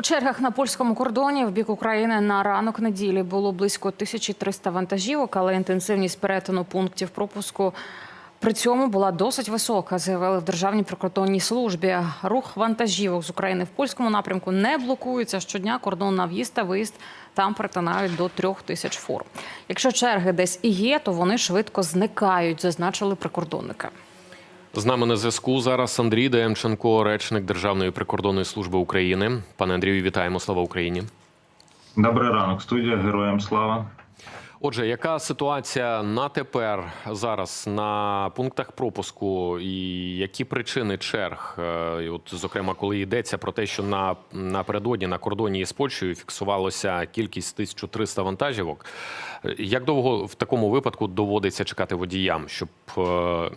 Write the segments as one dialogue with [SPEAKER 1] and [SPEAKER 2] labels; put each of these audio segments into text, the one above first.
[SPEAKER 1] У чергах на польському кордоні в бік України на ранок неділі було близько 1300 вантажівок, але інтенсивність перетину пунктів пропуску при цьому була досить висока, заявили в Державній прикордонній службі. Рух вантажівок з України в польському напрямку не блокується. Щодня кордон на в'їзд та виїзд там перетинають до трьох тисяч фур. Якщо черги десь і є, то вони швидко зникають, зазначили прикордонники.
[SPEAKER 2] З нами на зв'язку зараз Андрій Демченко, речник Державної прикордонної служби України. Пане Андрію, вітаємо. Слава Україні.
[SPEAKER 3] Добрий ранок, студія. Героям слава.
[SPEAKER 2] Отже, яка ситуація на тепер зараз на пунктах пропуску, і які причини черг? Е, і От, зокрема, коли йдеться про те, що на напередодні на кордоні із Польщею фіксувалося кількість 1300 вантажівок. Е, Як довго в такому випадку доводиться чекати водіям, щоб е,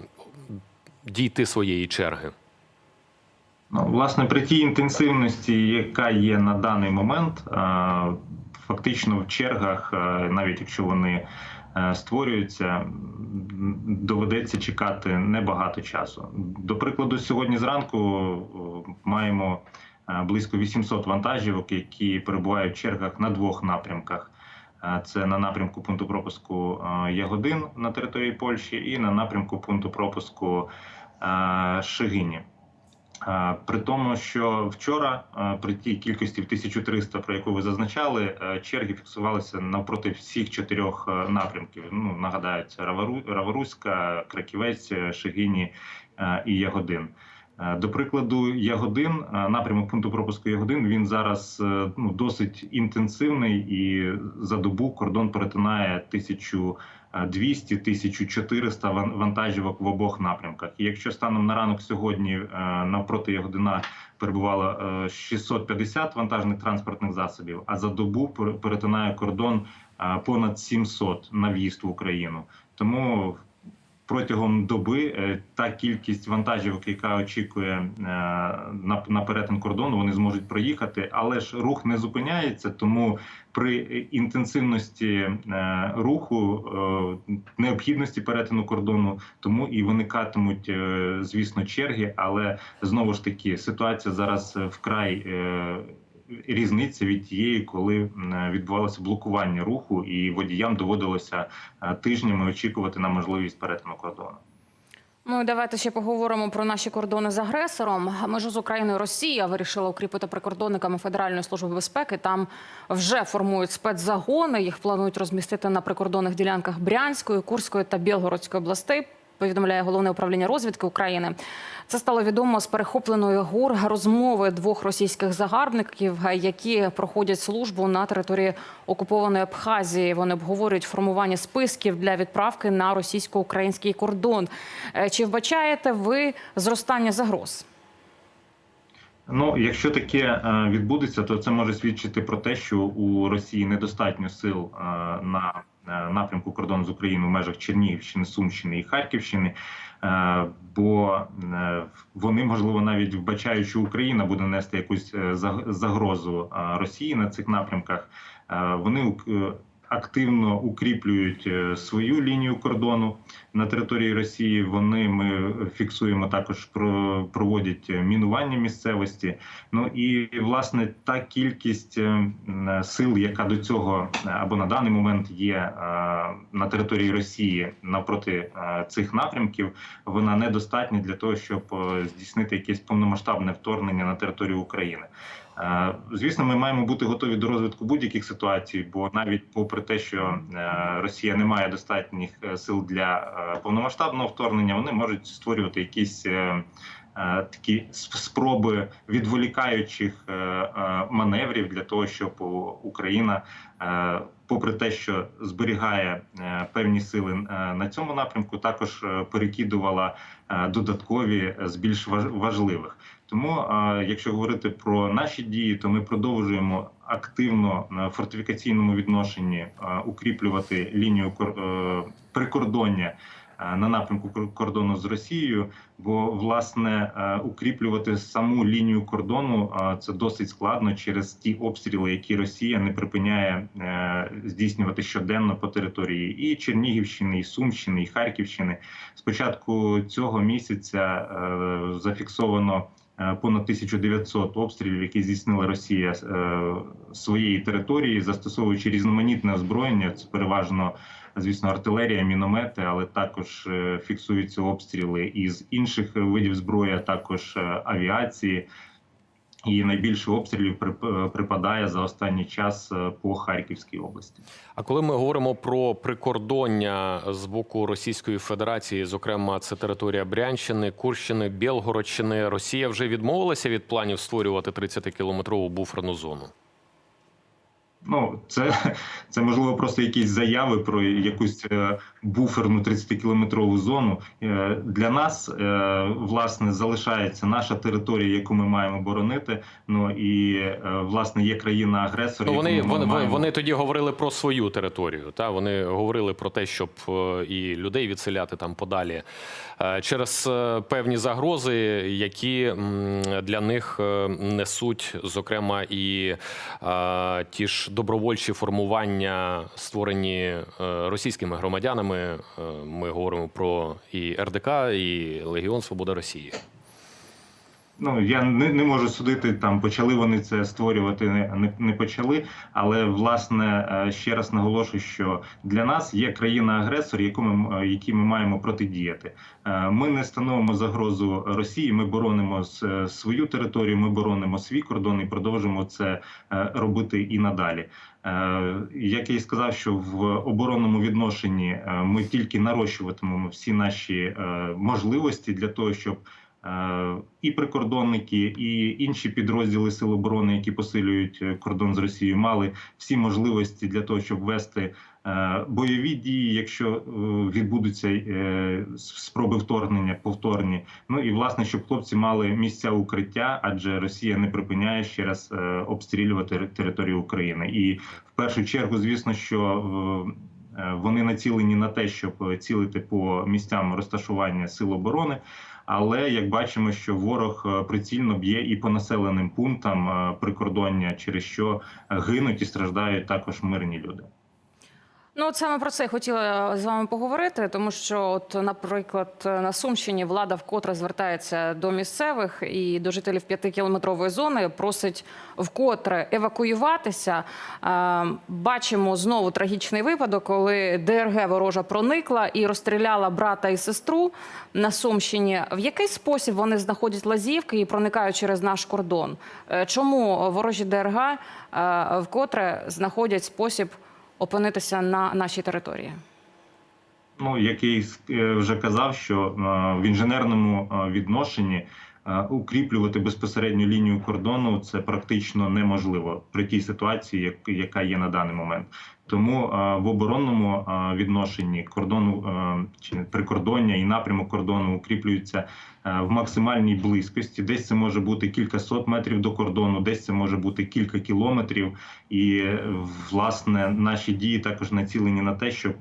[SPEAKER 2] дійти своєї черги?
[SPEAKER 3] Ну, власне, при тій інтенсивності, яка є на даний момент, фактично в чергах, навіть якщо вони е, створюються, доведеться чекати небагато часу. До прикладу, сьогодні зранку маємо е, близько 800 вантажівок, які перебувають в чергах на двох напрямках. Е, Це на напрямку пункту пропуску е, Ягодин на території Польщі і на напрямку пункту пропуску е, Шигині. Е, При тому, що вчора е, при тій кількості в 1300, про яку ви зазначали, е, черги фіксувалися навпроти всіх чотирьох е, напрямків. Ну нагадаю, це Раворуська, Краківець, е, Шигині е, і Ягодин. Е, До прикладу, Ягодин, е, напрямок пункту пропуску Ягодин, він зараз е, ну, досить інтенсивний і за добу кордон перетинає 1200-1400 ван- вантажівок в обох напрямках. І якщо станом на ранок сьогодні навпроти Ягодина перебувало е, 650 вантажних транспортних засобів, а за добу пер- перетинає кордон понад 700 на в'їзд в Україну. Тому протягом доби е, та кількість вантажівок, яка очікує е, на, перетин кордону, вони зможуть проїхати, але ж рух не зупиняється. Тому при інтенсивності е, руху необхідності перетину кордону, тому і виникатимуть, звісно, черги. Але знову ж таки ситуація зараз вкрай. Різниця від тієї, коли відбувалося блокування руху, і водіям доводилося е, тижнями очікувати на можливість перетину кордону.
[SPEAKER 1] Ну давайте ще поговоримо про наші кордони з агресором. Межу з Україною Росія вирішила укріпити прикордонниками Федеральної служби безпеки. Там вже формують спецзагони. Їх планують розмістити на прикордонних ділянках Брянської, Курської та Білгородської областей. Повідомляє головне управління розвідки України. Це стало відомо з перехопленої ГУР розмови двох російських загарбників, які проходять службу на території окупованої Абхазії. Вони обговорюють формування списків для відправки на російсько-український кордон. Е, Чи вбачаєте ви зростання загроз?
[SPEAKER 3] Ну, якщо таке е, відбудеться, то це може свідчити про те, що у Росії недостатньо сил е, на напрямку кордону з Україною в межах Чернігівщини, Сумщини і Харківщини. е, Бо е, вони можливо навіть вбачають, що Україна буде нести якусь е, заг- загрозу е, Росії на цих напрямках. е, Вони е, активно укріплюють е, свою лінію кордону на території Росії. Вони ми фіксуємо також про проводять мінування місцевості. Ну і власне та кількість е, сил, яка до цього або на даний момент є е, на території Росії навпроти цих напрямків, вона недостатня для того, щоб здійснити якесь повномасштабне вторгнення на територію України. Е, Звісно, ми маємо бути готові до розвитку будь-яких ситуацій, бо навіть попри те, що е, Росія не має достатніх е, сил для повномасштабного вторгнення, вони можуть створювати якісь такі спроби відволікаючих маневрів для того, щоб Україна, попри те, що зберігає певні сили на цьому напрямку, також перекидувала додаткові з більш важливих. Тому, якщо говорити про наші дії, то ми продовжуємо активно на фортифікаційному відношенні укріплювати лінію е, прикордоння е, на напрямку кор- кордону з Росією. Бо власне е, укріплювати саму лінію кордону це досить складно через ті обстріли, які Росія не припиняє здійснювати щоденно по території і Чернігівщини, і Сумщини, і Харківщини. З початку цього місяця зафіксовано понад 1900 обстрілів, які здійснила Росія е, своєї території, застосовуючи різноманітне озброєння. Це переважно, звісно, артилерія, міномети, але також е, фіксуються обстріли із інших видів зброї, а також е, авіації. І найбільше обстрілів прип- припадає за останній час е, по Харківській області.
[SPEAKER 2] А коли ми говоримо про прикордоння з боку Російської Федерації, зокрема, це територія Брянщини, Курщини, Білгородщини, Росія вже відмовилася від планів створювати 30-кілометрову буферну зону.
[SPEAKER 3] Ну, це, це можливо просто якісь заяви про якусь е, буферну 30-кілометрову зону. Е, Для нас е, власне залишається наша територія, яку ми маємо боронити. Ну і е, власне є країна-агресор.
[SPEAKER 2] Ну, вони, вони,
[SPEAKER 3] маємо-
[SPEAKER 2] вони тоді говорили про свою територію. Та вони говорили про те, щоб і людей відселяти там подалі через певні загрози, які для них несуть, зокрема, і ті ж добровольчі формування, створені російськими громадянами. Е, Ми говоримо про і РДК, і Легіон Свобода Росії.
[SPEAKER 3] Ну я не, не можу судити там, почали вони це створювати, не, не, почали. Але власне е, ще раз наголошую, що для нас є країна-агресор, яку ми е, якій ми маємо протидіяти. Е, Ми не становимо загрозу Росії. Ми боронимо свою територію, ми боронимо свій кордон і продовжимо це робити і надалі. Як я і сказав, що в оборонному відношенні ми тільки нарощуватимемо всі наші можливості для того, щоб і прикордонники, і інші підрозділи Сил оборони, які посилюють е, кордон з Росією, мали всі можливості для того, щоб вести е, бойові дії, якщо е, відбудуться е, спроби вторгнення, повторні. Ну і власне, щоб хлопці мали місця укриття, адже Росія не припиняє ще раз е, обстрілювати територію України. І в першу чергу, звісно, що е, е, вони націлені на те, щоб цілити по місцям розташування сил оборони. Але як бачимо, що ворог е, прицільно б'є і по населеним пунктам е, прикордоння, через що е, гинуть і страждають також мирні люди.
[SPEAKER 1] Ну, от саме про це я хотіла з вами поговорити, тому що, от, наприклад, на Сумщині влада вкотре звертається до місцевих і до жителів п'ятикілометрової зони, просить вкотре евакуюватися. Е, Бачимо знову трагічний випадок, коли ДРГ ворожа проникла і розстріляла брата і сестру на Сумщині. В який спосіб вони знаходять лазівки і проникають через наш кордон? Е, Чому ворожі ДРГ е, вкотре знаходять спосіб? Опинитися на нашій території.
[SPEAKER 3] Ну як я е, вже казав, що е, в інженерному е, відношенні укріплювати безпосередню лінію кордону це практично неможливо при тій ситуації, яка є на даний момент. Тому е, в оборонному е, відношенні кордону е, чи прикордоння і напрямок кордону укріплюються в максимальній близькості. Десь це може бути кілька сот метрів до кордону, десь це може бути кілька кілометрів. І власне наші дії також націлені на те, щоб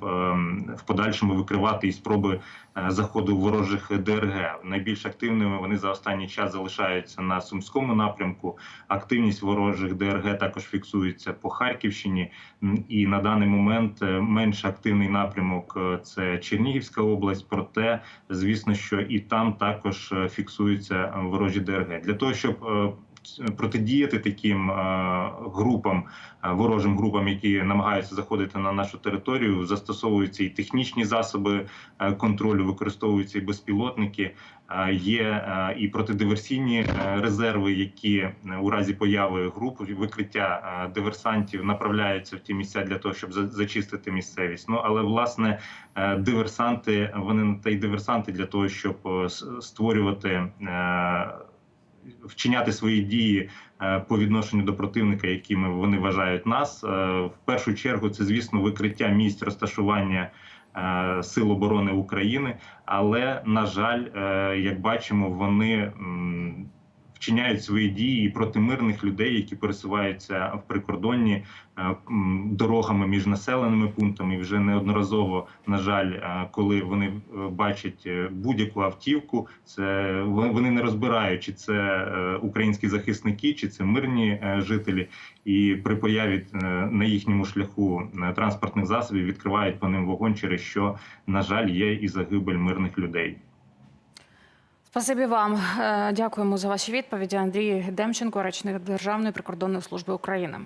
[SPEAKER 3] в подальшому викривати і спроби заходу ворожих ДРГ. Найбільш активними вони за останній час залишаються на сумському напрямку. Активність ворожих ДРГ також фіксується по Харківщині. І на даний момент е, менш активний напрямок е, це Чернігівська область. Проте, звісно, що і там також е, фіксуються ворожі ДРГ для того, щоб протидіяти таким е, групам, е, ворожим групам, які намагаються заходити на нашу територію, застосовуються і технічні засоби е, контролю, використовуються і безпілотники. Е, Є е, і протидиверсійні е, резерви, які е, у разі появи груп викриття е, диверсантів направляються в ті місця для того, щоб за- зачистити місцевість. Ну але власне е, диверсанти вони те й диверсанти для того, щоб е, створювати. Вчиняти свої дії е, по відношенню до противника, якими вони вважають нас. Е, В першу чергу це, звісно, викриття місць розташування е, сил оборони України. Але на жаль, як бачимо, вони вчиняють свої дії проти мирних людей, які пересуваються в прикордонні е, дорогами між населеними пунктами. І вже неодноразово, на жаль, е, коли вони е, бачать будь-яку автівку, це вони не розбирають, чи це українські захисники, чи це мирні жителі, і при появі на їхньому шляху транспортних засобів відкривають по ним вогонь, через що на жаль є і загибель мирних людей.
[SPEAKER 1] Спасибі вам. Е, Дякуємо за ваші відповіді. Андрій Демченко, речник Державної прикордонної служби України.